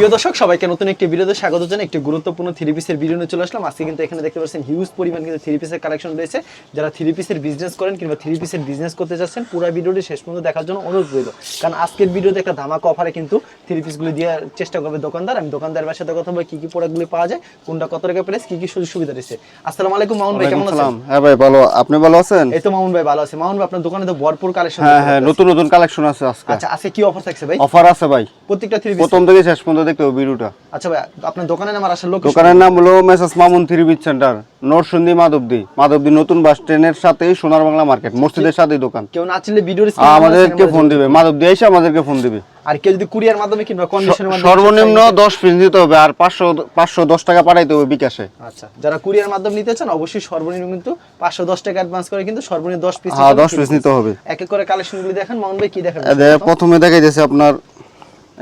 প্রিয় দর্শক সবাইকে নতুন একটি ভিডিওতে স্বাগত জানাই। একটি গুরুত্বপূর্ণ থ্রি পিসের ভিডিও নিয়ে চলে আসলাম। আজকে কিন্তু এখানে দেখতে পাচ্ছেন হিউজ পরিমাণ কিন্তু থ্রি পিসের কালেকশন রয়েছে। যারা থ্রি পিসের বিজনেস করেন কিংবা থ্রি পিসের বিজনেস করতে চাচ্ছেন পুরো ভিডিওটি শেষ পর্যন্ত দেখার জন্য অনুরোধ রইল। কারণ আজকের ভিডিওতে একটা ধামাকা অফারে কিন্তু থ্রি পিসগুলো দেওয়ার চেষ্টা করবে দোকানদার। আমি দোকানদারের সাথে কথা বলব কি কি প্রোডাক্টগুলি পাওয়া যায় কোনটা কত টাকা প্রাইস কি কি সুযোগ সুবিধা রয়েছে। আসসালামু আলাইকুম মামুন ভাই কেমন আছেন? হ্যাঁ ভাই ভালো। আপনি ভালো আছেন? এই তো মামুন ভাই ভালো আছে। মামুন ভাই আপনার দোকানে তো ভরপুর কালেকশন হ্যাঁ হ্যাঁ নতুন নতুন কালেকশন আছে আজকে। আচ্ছা আজকে কি অফার থাকছে ভাই? অফার আছে ভাই। প্রত্যেকটা থ্রি পিস প্রথম থেকে শেষ পর্যন্ত দেখতে হবে ভিডিওটা আচ্ছা ভাই আপনার দোকানে আমার আসার লোক দোকানের নাম হলো messrs Mamun three piece centre Narsingdi Madhabdi. Madhabdi নতুন বাস স্ট্যান্ডের সাথে সোনার বাংলা মার্কেট মসজিদের সাথেই দোকান। কেউ না চিনলে ভিডিওর আ, আমাদেরকে ফোন দিবে। মাধবদী এসে আমাদেরকে ফোন দিবে। আর কেউ যদি কুরিয়ার মাধ্যমে কিংবা কন্ডিশনের মাধ্যমে সর্বনিম্ন দশ পিস দিতে হবে আর পাঁচশো পাঁচশো দশ টাকা পাঠাইতে হবে বিকাশে। আচ্ছা যারা কুরিয়ার মাধ্যমে নিতে চান অবশ্যই সর্বনিম্ন কিন্তু পাঁচশো দশ টাকা অ্যাডভান্স করে কিন্তু সর্বনিম্ন দশ পিস হ্যাঁ দশ পিস নিতে হবে। এক এক করে কালেকশনগুলি দেখেন। মামুন ভাই কি দেখাবেন? প্রথমে দেখাই দিয়েছে আপনার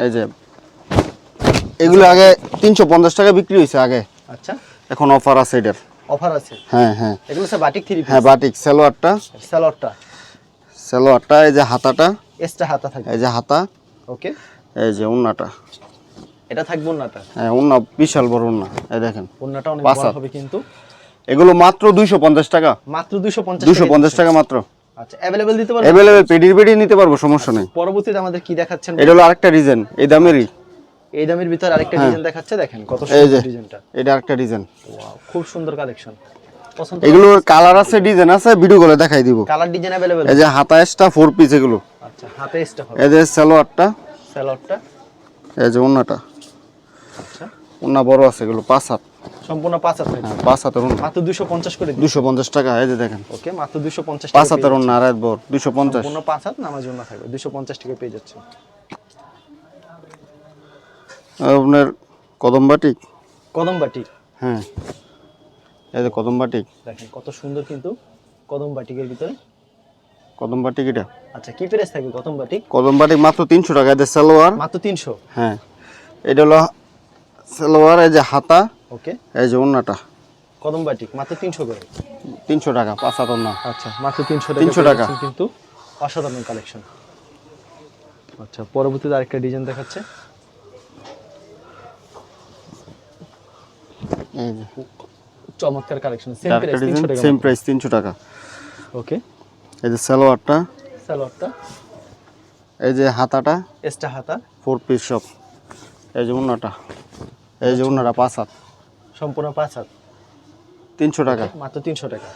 এই যে এগুলো আগে তিনশো পঞ্চাশ টাকা বিক্রি হয়েছে আগে। আচ্ছা। এখন অফার আছে এটার। অফার আছে? হ্যাঁ হ্যাঁ। এগুলো হচ্ছে বাটিক থ্রি হ্যাঁ বাটিক সালোয়ারটা। স্যালোয়ারটা সালোয়ারটা এই যে হাতাটা। এক্সট্রা হাতা থাকে এই যে হাতা। ওকে এই যে উন্নাটা। এটা থাকবে ওন্নাটা হ্যাঁ উন্না বিশাল বড় উন্না এই দেখেন। ওন্নাটা অনেক বড় হবে কিন্তু। এগুলো মাত্র দুইশো পঞ্চাশ টাকা। মাত্র দুশো পঞ্চাশ দুইশো পঞ্চাশ টাকা মাত্র। আচ্ছা অ্যাভেলেবেল দিতে পারব অ্যাভেলেবেল পেডির পেডি নিতে পারব সমস্যা নেই। পরবর্তীতে আমাদের কি দেখাচ্ছেন? এটা হলো আরেকটা ডিজাইন এই দামেরই। এই দামের ভিতর আরেকটা ডিজাইন দেখাচ্ছে দেখেন কত সুন্দর ডিজাইনটা। এটা আরেকটা ডিজাইন। ওয়াও খুব সুন্দর কালেকশন। পছন্দ এগুলোর কালার আছে ডিজাইন আছে ভিডিও করে দেখাই দিব। কালার ডিজাইন অ্যাভেলেবেল এই যে হাতা এক্সট্রা ফোর পিস এগুলো। আচ্ছা হাতে এক্সট্রা হবে। এই যে সালোয়ারটা। স্যালোয়ারটা এই যে উন্নাটা আচ্ছা। উন্না বড় আছে এগুলো পাঁচ হাত। সম্পূর্ণ পাঁচ হাত হ্যাঁ পাঁচ হাতের উন্না মাত্র দুশো পঞ্চাশ করে দিন। দুশো পঞ্চাশ টাকা এই যে দেখেন। ওকে মাত্র দুশো পঞ্চাশ পাঁচ হাতের উন্না আর বড় দুশো পঞ্চাশ। সম্পূর্ণ পাঁচ হাত নামাজ জন্য থাকবে। দুশো পঞ্চাশ টাকা পেয়ে যাচ্ছে আপনার কদম বাটিক কদম বাটি হ্যাঁ। এই যে কদম বাটিক দেখেন কত সুন্দর কিন্তু কদম বাটিকের ভিতরে। কদম বাটিক এটা আচ্ছা কি প্রাইস থাকবে কদম বাটিক কদম বাটিক মাত্র তিনশো টাকা এদের সালোয়ার। মাত্র তিনশো? হ্যাঁ। এটা হলো সালোয়ার এই যে হাতা ওকে। এই যে উন্নাটা কদম বাটিক মাত্র তিনশো করে। তিনশো টাকা পাঁচ হাত উন্না আচ্ছা মাত্র তিনশো 300 টাকা। কিন্তু অসাধারণ কালেকশন আচ্ছা পরবর্তীতে আরেকটা ডিজাইন দেখাচ্ছে এই যে চমৎকার কালেকশন সেম প্রাইস ডিজাইন তিনশো টাকা সেম প্রাইস তিনশো টাকা। ওকে এই যে সালোয়ারটা সালোয়ারটা। এই যে হাতাটা এক্সট্রা হাতা। ফোর পিস সব এই যে উন্নাটা এই যে উন্নাটা পাঁচ হাত। সম্পূর্ণ পাঁচ হাত। তিনশো টাকা। মাত্র তিনশো টাকা।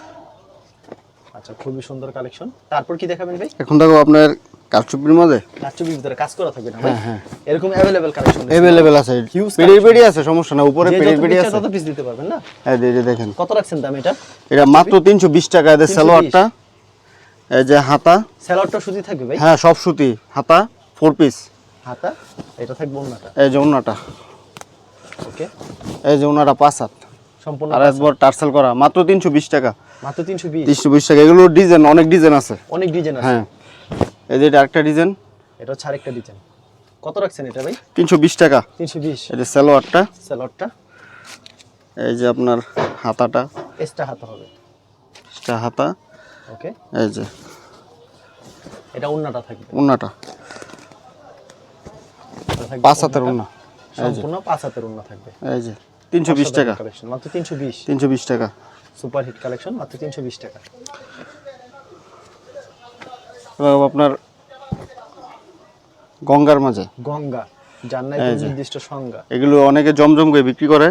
আচ্ছা খুবই সুন্দর কালেকশন তারপর কি দেখাবেন ভাই? এখন দেখো আপনার কারচুপির মধ্যে? কাচুপির ভিতরে কাজ করা থাকবে না ভাই? হ্যাঁ হ্যাঁ। এরকম কালেকশন অ্যাভেলেবেল আছে। Huge পেডি পেডি আছে সমস্যা না উপরে পেডি পেডি আছে। পিস দিতে পারবেন না? এই যে- এই যে দেখেন। কত রাখছেন দাম এটা? এটা মাত্র তিনশো বিশ টাকা এদের 320 সালোয়ারটা। এই যে হাতা। স্যালাডটা সুজি থাকবে ভাই? হ্যাঁ সব সুতি। হাতা ফোর পিস হাতা এটা থাকবে অন্যটা এই যে উন্নাটা ওকে। এই যে উন্নাটা পাঁচ হাত। সম্পূর্ণ আর একবার টার্সেল করা। মাত্র তিনশো বিশ টাকা। মাত্র তিনশো বিশ। তিনশো বিশ টাকা। এগুলোর ডিজাইন অনেক ডিজাইন আছে। অনেক ডিজাইন আছে। হ্যাঁ। এই যে এটা আরেকটা ডিজাইন এটা হচ্ছে আরেকটা ডিজাইন কত রাখছেন এটা ভাই? তিনশো বিশ টাকা। তিনশো বিশ। এই যে সালোয়ারটা। স্যালাডটা এই যে আপনার হাতাটা। এক্সট্রা হাতা হবে। এটা হাতা। ওকে। এই যে। এটা অন্যটা থাকবে। উন্নাটা। পাঁচ হাতের। উন্না। সম্পূর্ণ পাঁচ হাতের অন্য থাকবে। এই যে। তিনশো বিশ টাকা। কালেকশন মাত্র তিনশো বিশ। তিনশো বিশ টাকা। সুপার হিট কালেকশন মাত্র তিনশো বিশ টাকা। এবং আপনার গঙ্গার মাঝে। গঙ্গা যার নাই যে। নির্দিষ্ট সংজ্ঞা। এগুলো অনেকে জমজম করে বিক্রি করে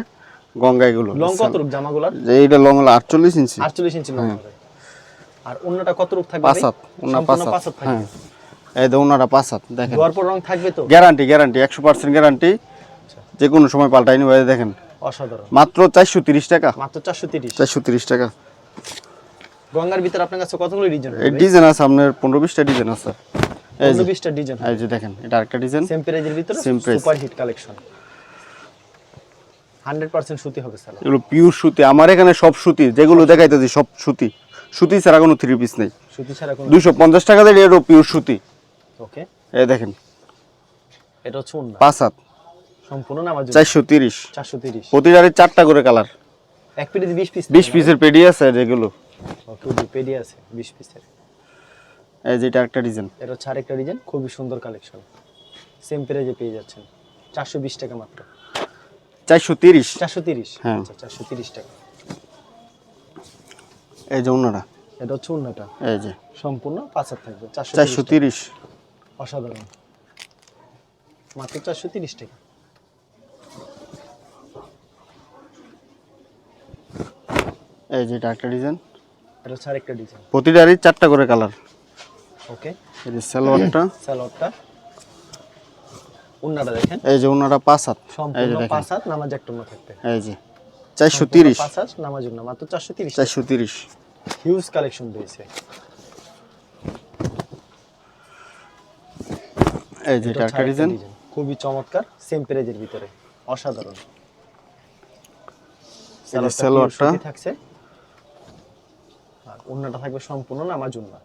গঙ্গা এগুলো। লং কত রূপ জামাগুলার যে এইটা লং হলো আটচল্লিশ ইঞ্চি। আটচল্লিশ ইঞ্চি লং আর অন্যটা কত রূপ থাকবে পাঁচ হাত। ওনা পাঁচ হাত। পাঁচ হাত থাকবে। হ্যাঁ। এই পাঁচ হাত দেখেন। ধোয়ার পর রং থাকবে তো? গ্যারান্টি গ্যারান্টি একশো পার্সেন্ট গ্যারান্টি। যে কোনো সময় পাল্টাই নিবে দেখেন। অসাধারণ। মাত্র চারশো তিরিশ টাকা। মাত্র চারশো তিরিশ। চারশো তিরিশ টাকা। গঙ্গার ভিতর আপনার কাছে কতগুলো ডিজাইন এই ডিজাইন আছে আপনার পনেরো বিশটা ডিজাইন আছে। এই যে বিশটা ডিজাইন এই যে দেখেন এটা আরেকটা ডিজাইন সেম প্রাইজের ভিতরে super hit collection hundred percent সুতি হবে স্যার এগুলো পিওর সুতি। আমার এখানে সব সুতি যেগুলো দেখাইতেছি সব সুতি। সুতি ছাড়া কোনো থ্রি পিস নেই। সুতি ছাড়া কোনো দুশো পঞ্চাশ টাকা দিয়ে এরও পিওর সুতি। ওকে এই দেখেন। এটা হচ্ছে অন্য পাঁচ হাত। সম্পূর্ণ নামাজ চারশো তিরিশ। চারশো তিরিশ। প্রতিটারে চারটা করে কালার। এক পেটে বিশ পিস বিশ পিসের পেডি আছে যেগুলো। পেডি আছে বিশ পিসের এই যে এটা একটা ডিজাইন। এটা হচ্ছে আরেকটা ডিজাইন খুবই সুন্দর কালেকশন। সেম প্রাইজে পেয়ে যাচ্ছেন। চারশো বিশ টাকা মাত্র। চারশো তিরিশ? চারশো তিরিশ। হ্যাঁ। আচ্ছা চারশো তিরিশ টাকা। এই যে অন্যটা এটা হচ্ছে অন্যটা এই যে। সম্পূর্ণ পাঁচ হাত থাকবে। চারশো চারশো তিরিশ। অসাধারণ। মাত্র চারশো তিরিশ টাকা। এই যে এটা একটা ডিজাইন। এটা হচ্ছে আরেকটা ডিজাইন প্রতিটারই চারটা করে কালার ওকে এই যে সালোয়ারটা। স্যালোয়ারটা উন্নাটা দেখেন। এই যে অন্যটা পাঁচ হাত। এই যে পাঁচ হাত নামাজ একটা থাকবে। এই যে। চারশো তিরিশ। পাঁচ হাত নামাজ উন্না। মাত্র চারশো তিরিশ। চারশো তিরিশ। হিউজ কালেকশন রয়েছে এই যে একটা ডিজাইন। খুবই চমৎকার সেম প্রাইজের ভিতরে। অসাধারণ। সালোয়ারটা। সালোয়ারটা। থাকছে। আর থাকবে সম্পূর্ণ নামাজ উন্না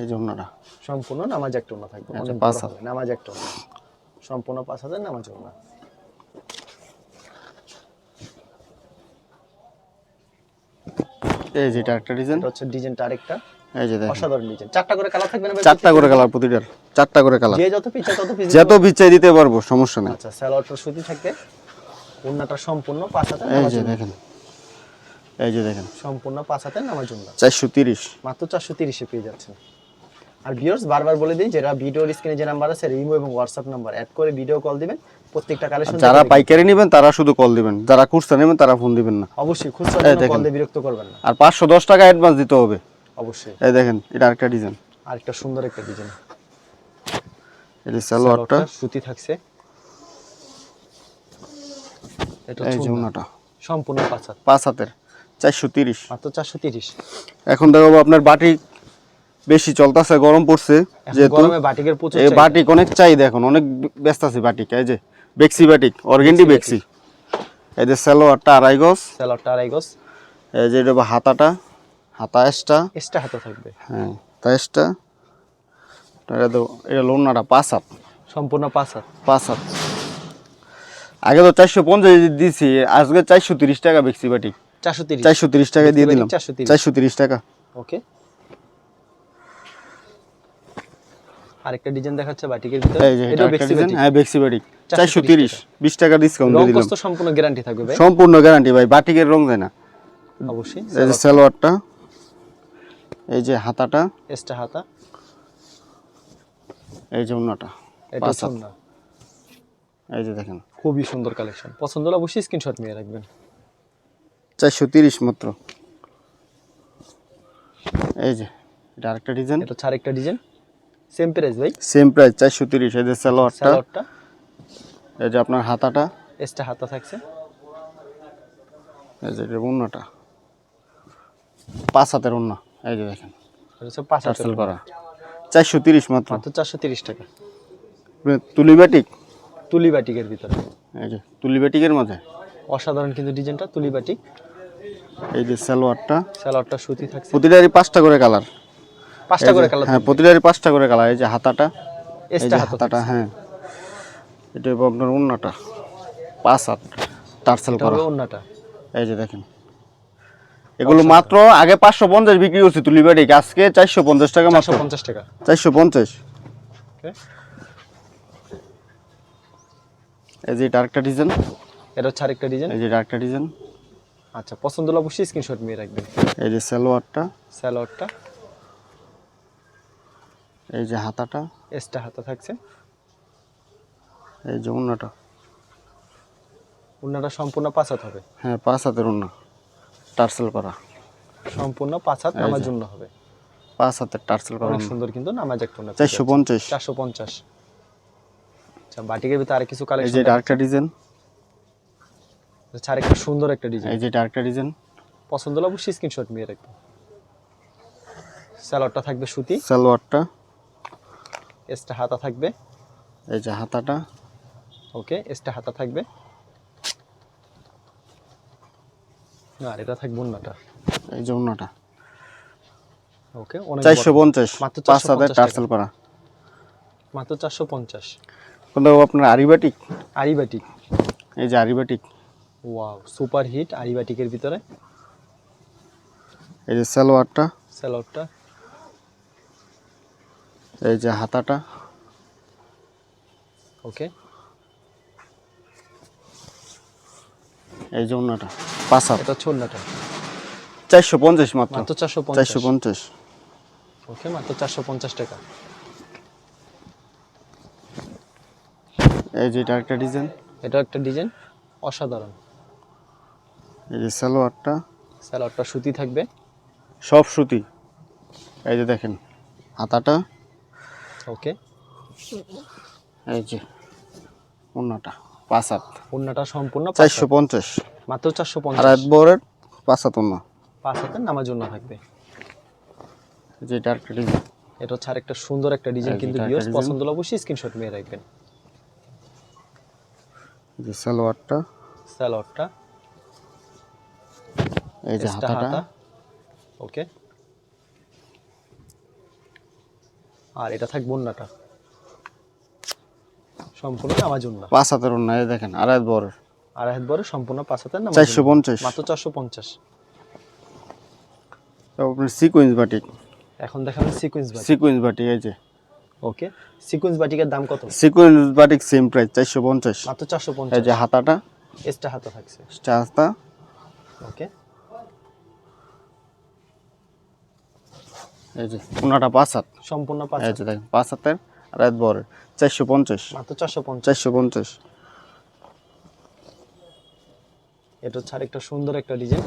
এই যে সম্পূর্ণ নামাজ একটা উন্না থাকবে। আচ্ছা, পাঁচ নামাজ একটা উন্না সম্পূর্ণ পাঁচ হাজার নামাজ উন্না এই যে এটা একটা ডিজাইন। এটা হচ্ছে ডিজাইনটা আরেকটা। এই যে দেখেন। অসাধারণ ডিজাইন। চারটা করে কালার থাকবে না চারটা করে কালার প্রতিটার চারটা করে কালার। যে যত তত যত দিতে পারব সমস্যা নেই। আচ্ছা স্যালোয়ারটা সুতি থাকবে। ওন্নাটা সম্পূর্ণ পাঁচ হাজার এই যে দেখেন। এই যে দেখেন। সম্পূর্ণ পাঁচ হাজার নামাজ উন্না চারশো তিরিশ। মাত্র চারশো তিরিশে পেয়ে যাচ্ছেন আর ভিউয়ার্স বারবার বলে দিই যারা ভিডিওর স্ক্রিনে যে নাম্বার আছে রিমো এবং হোয়াটসঅ্যাপ নাম্বার অ্যাড করে ভিডিও কল দিবেন। প্রত্যেকটা কালেকশন যারা পাইকারি নেবেন তারা শুধু কল দিবেন। যারা খুচরা নেবেন তারা ফোন দিবেন না। অবশ্যই খুচরা কল দিয়ে বিরক্ত করবেন না। আর পাঁচশো দশ টাকা অ্যাডভান্স দিতে হবে। অবশ্যই। এই দেখেন এটা আরেকটা ডিজাইন আর একটা সুন্দর একটা ডিজাইন এই যে সালোয়ারটা। সুতি থাকছে। এটা এই যে সম্পূর্ণ পাঁচ হাত। পাঁচ হাতের। চারশো তিরিশ। মাত্র চারশো তিরিশ। এখন দেখাবো আপনার বাটি বেশি চলতেছে গরম পড়ছে যেহেতু বাটিকের প্রচুর এই বাটিক অনেক চাহিদা এখন অনেক ব্যস্ত আছে বাটিক এই যে বেক্সি বাটিক অর্গেন্ডি বেক্সি এই যে সালোয়ারটা আড়াই গজ। স্যালোয়ারটা আড়াই গজ। এই যে এটা হাতাটা হাতা এসটা এক্সট্রা হাতে থাকবে। হ্যাঁ তাইসটা এটা তো এটা লোনাটা পাঁচ হাত। সম্পূর্ণ পাঁচ হাত। পাঁচ হাত। আগে তো চারশো পঞ্চাশ দিয়েছি আজকে চারশো তিরিশ টাকা বেক্সি বাটি। চারশো তিরিশ। টাকা দিয়ে দিলাম। 430 চারশো তিরিশ টাকা। ওকে। আরেকটা ডিজাইন দেখাচ্ছে বাটিকের ভিতরে। এটা বেক্সি বাটিক। হ্যাঁ বেক্সি বাটি 430 চারশো তিরিশ বিশ টাকা ডিসকাউন্ট দিয়ে দিলাম। কষ্ট সম্পূর্ণ গ্যারান্টি থাকবে ভাই। সম্পূর্ণ গ্যারান্টি ভাই বাটিকের রং যায় না। অবশ্যই। এই যে সালোয়ারটা এই যে হাতাটা এক্সট্রা হাতা। এই যে এটা। এই যে দেখেন। খুবই সুন্দর কালেকশন পছন্দ হলে অবশ্যই স্ক্রিনশট নিয়ে রাখবেন। চারশো তিরিশ মাত্র। এই যে এটা আরেকটা ডিজাইন এটা হচ্ছে আরেকটা ডিজাইন সেম প্রাইস ভাই? সেম প্রাইস চারশো তিরিশ। এই যে সালোয়ারটা। স্যালোয়ারটা এই যে আপনার হাতাটা। এক্সট্রা হাতা থাকছে। এই যে এটা অন্যটা পাঁচ হাতের অন্য এই যে দেখেন। পাঁচ হাতের টার্সেল করা। চারশো তিরিশ মাত্র। মাত্র চারশো তিরিশ টাকা। তুলি বাটিক? তুলি বাটিকের ভিতরে। এই যে তুলি বাটিকের মাঝে। অসাধারণ কিন্তু ডিজাইনটা তুলি বাটিক এই যে সালোয়ারটা। সালোয়ারটা সুতি থাকছে। প্রতিটারই পাঁচটা করে কালার। পাঁচটা করে কালার হ্যাঁ প্রতিটারই পাঁচটা করে কালার এই যে হাতাটা। এই যে হাতাটা হ্যাঁ। এটা আপনার অন্যটা পাঁচ আট। টার্সেল করা। তবে ওন্নাটা এই যে দেখেন। এগুলো মাত্র আগে পাঁচশো পঞ্চাশ বিক্রি করছি তুলি বাটিক আজকে চারশো পঞ্চাশ টাকা মাত্র। পঞ্চাশ টাকা। চারশো পঞ্চাশ। এই যে এটা আরেকটা ডিজাইন। এটা হচ্ছে আরেকটা ডিজাইন এই যে এটা আরেকটা ডিজাইন আচ্ছা পছন্দ হলে অবশ্যই স্ক্রিনশট নিয়ে রাখবেন। এই যে সালোয়ারটা। স্যালোয়ারটা এই যে হাতাটা। এক্সট্রা হাতা থাকছে। এই যে অন্যটা ওন্নাটা সম্পূর্ণ পাঁচ হাত হবে। হ্যাঁ পাঁচ হাতের অন্য টার্সেল করা। সম্পূর্ণ পাঁচ হাত নামার জন্য হবে। পাঁচ হাতের টার্সেল করা অনেক সুন্দর কিন্তু নামাজ একটা ওন্না। চারশো পঞ্চাশ। চারশো পঞ্চাশ। আচ্ছা বাটিকের ভিতরে আরেক কিছু এই যে কালেকশন আরেকটা ডিজাইন আচ্ছা আরেকটা সুন্দর একটা ডিজাইন এই যে এটা আরেকটা ডিজাইন পছন্দ হলে অবশ্যই স্ক্রিনশট নিয়ে রাখবেন স্যালোয়ারটা থাকবে সুতি। সালোয়ারটা। এক্সট্রা হাতা থাকবে। এই যে হাতাটা। ওকে এক্সট্রা হাতা থাকবে। আর এটা থাকবে অন্যটা এই যে অন্যটা ওকে অনেক চারশো। পঞ্চাশ মাত্র পাঁচ 450 হাতের টাকা। টার্সেল করা। মাত্র চারশো পঞ্চাশ। কিন্তু আপনার আরিবাটিক আরিবাটিক এই যে আরিবাটিক ওয়াও সুপার হিট আরিবাটিকের ভিতরে। এই যে সালোয়ারটা। সালোয়ারটা। এই যে হাতাটা। ওকে এই যে অন্যটা পাঁচ হাত এটা ছোটনাটা চারশো পঞ্চাশ মাত্র। মাত্র চারশো চারশো পঞ্চাশ। ওকে মাত্র চারশো পঞ্চাশ টাকা। এই যে এটা একটা ডিজাইন। এটা একটা ডিজাইন অসাধারণ। এই যে সালোয়ারটা। স্যালাডটা সুতি থাকবে। সব সুতি। এই যে দেখেন হাতাটা। ওকে। এই যে অন্যটা পাঁচ হাত। ওড়নাটা সম্পূর্ণ চারশো পঞ্চাশ। মাত্র চারশো আর পঞ্চাশ এক বরের পাঁচ হাত অন্য পাঁচ হাতের নামার জন্য থাকবে। এই যে এটা একটা ডিজাইন। এটা হচ্ছে আরেকটা সুন্দর একটা ডিজাইন কিন্তু ভিউয়ার্স পছন্দ হলে অবশ্যই স্ক্রিনশট নিয়ে রাখবেন। যে সালোয়ারটা। স্যালাডটা এই যে এক্সট্রা হাতাটা। ওকে। আর এটা থাকবে ওড়নাটা সম্পূর্ণ নামাজ ওড়না পাঁচ হাতের অন্য দেখেন এক বরের। আর হাত বড় সম্পূর্ণ পাঁচ হাতের নামাজ চারশো। পঞ্চাশ। মাত্র চারশো পঞ্চাশ। আপনার সিকুয়েন্স বাটিক এখন দেখাবেন সিকোয়েন্স বাটিক সিকুয়েন্স বাটিক এই যে। ওকে। সিকোয়েন্স বাটিকের দাম কত? সিকুয়েন্স বাটিক সেম প্রাইস চারশো পঞ্চাশ। মাত্র চারশো এই পঞ্চাশ যে হাতাটা। এক্সট্রা হাতা থাকছে। চাস্তা ওকে। এই যে ওনাটা পাঁচ হাত। সম্পূর্ণ পাঁচ এই যে দেখেন পাঁচ হাতের আর এক চারশো পঞ্চাশ। মাত্র চারশো পঞ্চাশ। চারশো পঞ্চাশ। এটা হচ্ছে আরেকটা সুন্দর একটা ডিজাইন।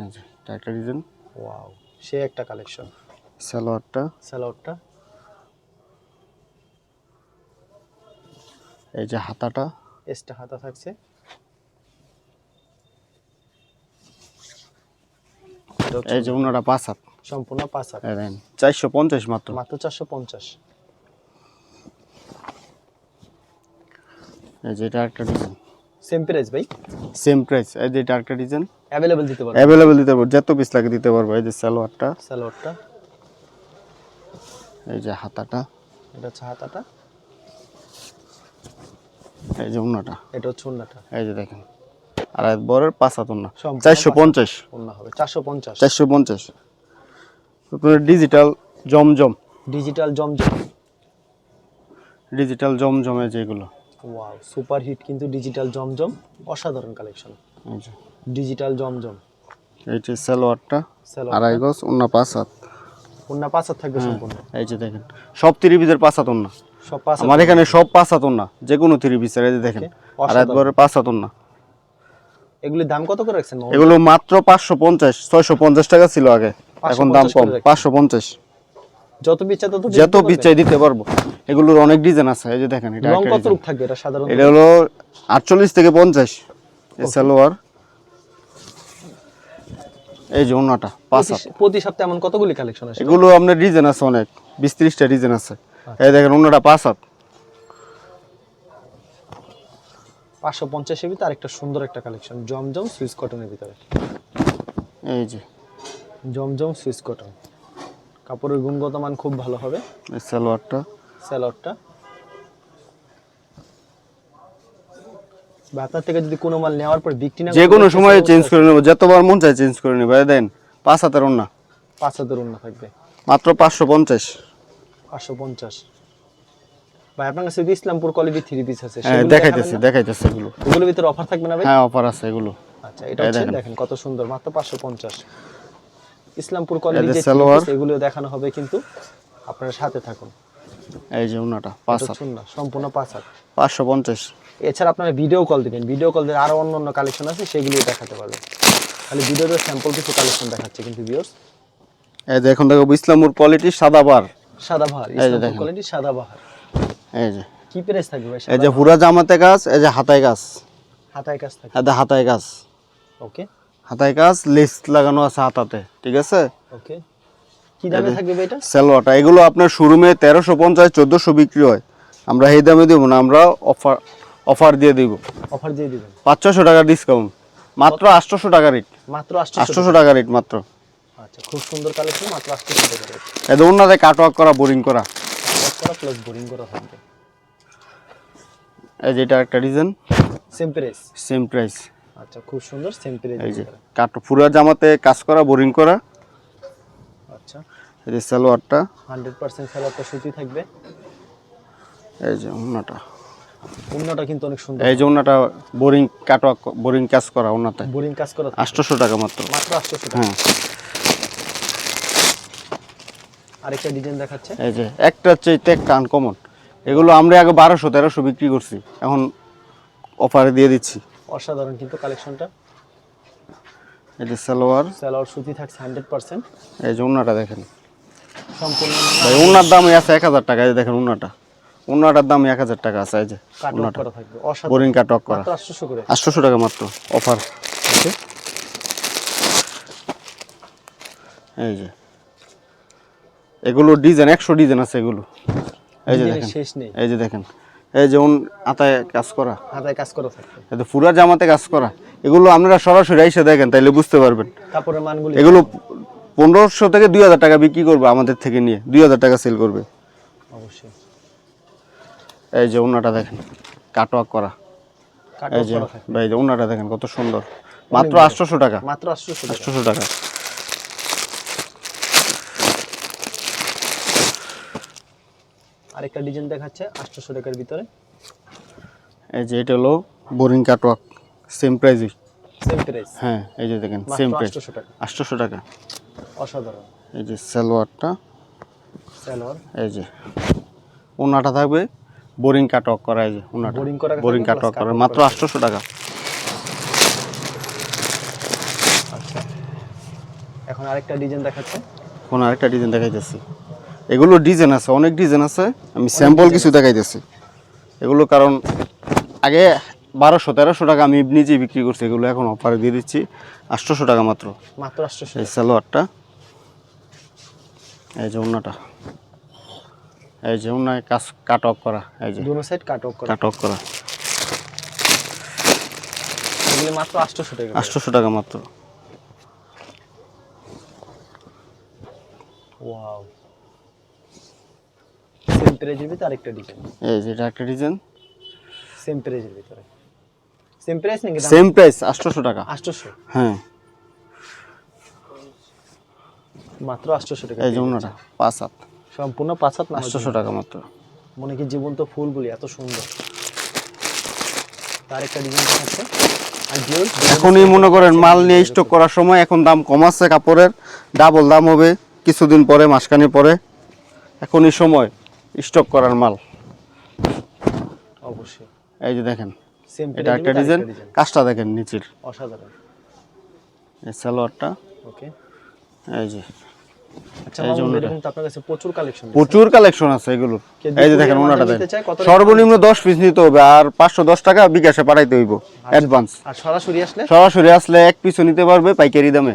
এই যে এটা একটা ডিজাইন। ওয়াও সে একটা কালেকশন। সালোয়ারটা। স্যালাডটা এই যে হাতাটা। এক্সট্রা হাতা থাকছে। এই যে ওনাটা পাঁচ হাত। সম্পূর্ণ পাঁচ হাত। চারশো পঞ্চাশ মাত্র। মাত্র চারশো পঞ্চাশ। এই যে এটা একটা ডিজাইন সেম প্রাইস ভাই। সেম প্রাইস এই যে একটা ডিজাইন অ্যাভেলেবেল দিতে পারবেন অ্যাভেলেবেল দিতে পারব যত পিস লাগে দিতে পারব। এই যে সালোয়ারটা। স্যালাডটা এই যে হাতাটা। এটা হচ্ছে হাতাটা। এই যে ওনাটা এটা হচ্ছে ওড়নাটা এই যে দেখেন আর বরের পাঁচ হাত সম্পূর্ণ চারশো পঞ্চাশ। ওড়না হবে। চারশো পঞ্চাশ। চারশো পঞ্চাশ। তারপরে digital Zamzam. Digital Zamzam. Digital জমজমে যেগুলো। ওয়াও সুপার হিট কিন্তু ডিজিটাল জমজম অসাধারণ কালেকশন এই যে। ডিজিটাল জমজম। এই যে সালোয়ারটা আড়াই গজ অন্য পাঁচ হাত। ওড়না পাঁচ হাত থাকবে সম্পূর্ণ। এই যে দেখেন সব পিসের পাঁচ হাত ওনা সব পাঁচ আমার এখানে সব পাঁচ হাত ওনা যে কোনো পিসের এই যে দেখেন আর একবারের পাঁচ হাত ওনা এগুলির দাম কত করে রাখছেন? এগুলো মাত্র পাঁচশো পঞ্চাশ ছয়শো পঞ্চাশ টাকা ছিল আগে। এখন দাম কম। পাঁচশো পঞ্চাশ। যত বিচ্ছা তত যত বিচ্ছাই দিতে পারব। এগুলোর অনেক ডিজাইন আছে এই যে দেখেন এটা লং কত রূপ থাকবে? এটা সাধারণত এটা হলো আটচল্লিশ থেকে পঞ্চাশ এই সালোয়ার। এই যে অন্যটা পাঁচ প্রতি- সপ্তাহে এমন কতগুলি কালেকশন আসে? এগুলো আপনার ডিজাইন আছে অনেক বিশ ত্রিশটা ডিজাইন আছে। আচ্ছা। এই দেখেন অন্যটা পাঁচ হাত। পাঁচশো পঞ্চাশের ভিতরে আরেকটা সুন্দর একটা কালেকশন জমজম সুইস কটনের ভিতরে। এই যে। Zamzam Swiss cotton. কাপড়ের গুণগত মান খুব ভালো হবে। এই সালোয়ারটা। স্যালোয়ারটা বা থেকে যদি কোনো মাল নেওয়ার পর বিক্রি না যে কোনো সময় চেঞ্জ করে নেব। যতবার মন চায় চেঞ্জ করে নেব। দেন পাঁচ হাতের অন্য পাঁচ হাজার অন্য থাকবে। মাত্র পাঁচশো পঞ্চাশ। পাঁচশো পঞ্চাশ। ভাই আপনার কাছে ইসলামপুর কোয়ালিটি থ্রি পিস আছে হ্যাঁ দেখাইতেছি দেখাইতেছি এগুলো। ওগুলোর ভিতরে অফার থাকবে না ভাই? হ্যাঁ অফার আছে এগুলো। আচ্ছা এটা হচ্ছে। দেখেন কত সুন্দর। মাত্র পাঁচশো পঞ্চাশ। ইসলামপুর এদের যে। এগুলো দেখানো হবে কিন্তু আপনারা সাথে থাকুন। এই যে অন্যটা পাঁচ না সম্পূর্ণ পাঁচ হাত। পাঁচশো পঞ্চাশ। এছাড়া আপনারা ভিডিও কল দিবেন। ভিডিও কল দিয়ে আরও অন্য অন্য কালেকশন আছে সেগুলিও দেখাতে পারবেন। খালি ভিডিওতে স্যাম্পল কিছু কালেকশন দেখাচ্ছে কিন্তু ভিউয়ার্স এই যে এখন দেখো ইসলামপুর কোয়ালিটি সাদা বার। সাদা বাহার ইসলামপুর কোয়ালিটি সাদা বাহার এই যে। কি প্রাইস থাকবে ভাই এই যে হুরা জামাতে গাছ এই যে হাতায় গাছ। হাতায় কাজ থাকে এই হাতায় গাছ। ওকে হাতায় গাছ লেস লাগানো আছে হাতাতে ঠিক আছে? ওকে কি দামে থাকবে এটা? সেলোয়াটা এগুলো আপনার শোরুমে তেরোশো পঞ্চাশ চোদ্দোশো বিক্রি হয়। আমরা এই দামে দিব না আমরা অফার অফার দিয়ে দিব। অফার দিয়ে দিবেন। পাঁচ ছশো টাকা ডিসকাউন্ট মাত্র আটশোশো টাকা রেট মাত্র আটশো আটশোশো টাকা রেট মাত্র। আচ্ছা খুব সুন্দর কালেকশন মাত্র আটশো টাকা রেট এদের ওনাদের কাটওয়ার্ক করা বোরিং করা। করা প্লাস বোরিং করা থাকবে। এই যে এটা একটা design same price same price আচ্ছা খুব সুন্দর সেম প্রাইস এই যে কাট পুরা জামাতে কাজ করা বোরিং করা। আচ্ছা। এই যে সালোয়ারটা। হান্ড্রেড পার্সেন্ট সালোয়ারটা সুতি থাকবে। এই যে ওনাটা অন্যটা কিন্তু অনেক সুন্দর। এই যে ওনাটা বোরিং কাটওয়ার্ক বোরিং কাজ করা ওনাতে বোরিং কাজ করা। আটশোশো টাকা মাত্র। মাত্র আটশোশো টাকা। হ্যাঁ। আরেকটা ডিজাইন দেখাচ্ছে। এই যে একটা চাইতে একটা আনকমন এগুলো আমরা আগে বারোশো তেরোশো বিক্রি করছি। এখন অফারে দিয়ে দিচ্ছি। অসাধারণ কিন্তু কালেকশনটা। এটা সালোয়ার। সালোয়ার সুতি থাকছে হান্ড্রেড পার্সেন্ট। এই যে ওনাটা দেখেন। সম্পূর্ণ ভাই ওনার দামই আছে এক হাজার টাকা এই যে দেখেন ওনাটা ওনাটার দাম এক হাজার টাকা আছে এই যে অসাধারণ। বোরিং কাটওয়ার্ক করা। আটশোশো করে। আটশোশো টাকা মাত্র অফার। এই যে। এগুলো ডিজাইন একশো ডিজাইন আছে এগুলো। এই যে দেখেন। শেষ নেই। এই যে দেখেন। এই যে ওন আতায় কাজ করা। হাতায় কাজ করা এই যে জামাতে কাজ করা। এগুলো আপনারা সরাসরি এসে দেখেন তাইলে বুঝতে পারবেন। কাপড়ের মানগুলি। এগুলো পনেরোশো থেকে দুই হাজার টাকা বিক্রি করবে আমাদের থেকে নিয়ে। দুই হাজার টাকা সেল করবে। অবশ্যই। এই যে ওনাটা দেখেন কাটওয়ার্ক করা। এই যে করা থাকবে। ভাই এই যে ওনাটা দেখেন কত সুন্দর। মাত্র আটশোশো টাকা। মাত্র আটশোশো টাকা। আরেকটা ডিজাইন দেখাচ্ছে আটশোশো টাকার ভিতরে। এই যে এটা হলো বোরিং কাটওয়ার্ক সেম প্রাইসই সেম প্রাইস হ্যাঁ এই যে দেখেন সেম প্রাইস আটশোশো টাকা। আটশোশো টাকা। অসাধারণ। এই যে সালোয়ারটা। স্যালোয়ার এই যে ওনাটা থাকবে বোরিং কাটওয়ার্ক করা এই যে ওনাটা। Boring করা বোরিং কাটওয়ার্ক করা মাত্র করা। আটশোশো টাকা। আচ্ছা। এখন আরেকটা ডিজাইন দেখাচ্ছে। কোন আরেকটা ডিজাইন দেখাইতেছি। এগুলো ডিজাইন আছে অনেক ডিজাইন আছে। আমি স্যাম্পল কিছু দেখাইতেছি। এগুলো কারণ আগে বারোশো তেরোশো টাকা আমি নিজেই বিক্রি করছি এগুলো এখন অফারে দিয়ে দিচ্ছি। আটশোশো টাকা মাত্র। মাত্র আটশোশো এই সালোয়ারটা। এই যে ওনাটা এই যে ওনায় কাজ কাট অফ করা এই যে। দুনো সাইড কাট অফ করা। কাট অফ করা। মাত্র আটশোশো টাকা। আটশোশো টাকা মাত্র। ওয়াও। প্রাইজের ভিতরে আরেকটা ডিজাইন এই যে এটা একটা ডিজাইন সেম প্রাইজের ভিতরে। সেম প্রাইস নাকি সেম প্রাইস আটশোশো টাকা। আটশোশো? হ্যাঁ। মাত্র আটশোশো টাকা এই যে ওনাটা পাঁচ হাত। সম্পূর্ণ পাঁচ হাত না? আটশোশো টাকা মাত্র। মনে কি জীবন্ত ফুলগুলি এত সুন্দর। তার একটা ডিজাইন ডিওল এখনই মনে করেন মাল নিয়ে স্টক করার সময় এখন দাম কম আছে কাপড়ের। ডাবল দাম হবে কিছুদিন পরে মাসখানি পরে। এখনই সময়। স্টক করার মাল। অবশ্যই। এই যে দেখেন এটা একটা ডিজাইন কাজটা দেখেন নিচের। অসাধারণ। এই সালোয়ারটা ওকে এই যে আচ্ছা প্রচুর কালেকশন প্রচুর কালেকশন আছে যদি এই যে দেখেন ওনাটা দেখেন। সর্বনিম্ন দশ পিস নিতে হবে আর পাঁচশো দশ টাকা বিকাশে পাঠাইতে হইব অ্যাডভান্স আর সরাসরি আসলে? সরাসরি আসলে এক পিসও নিতে পারবে পাইকারি দামে।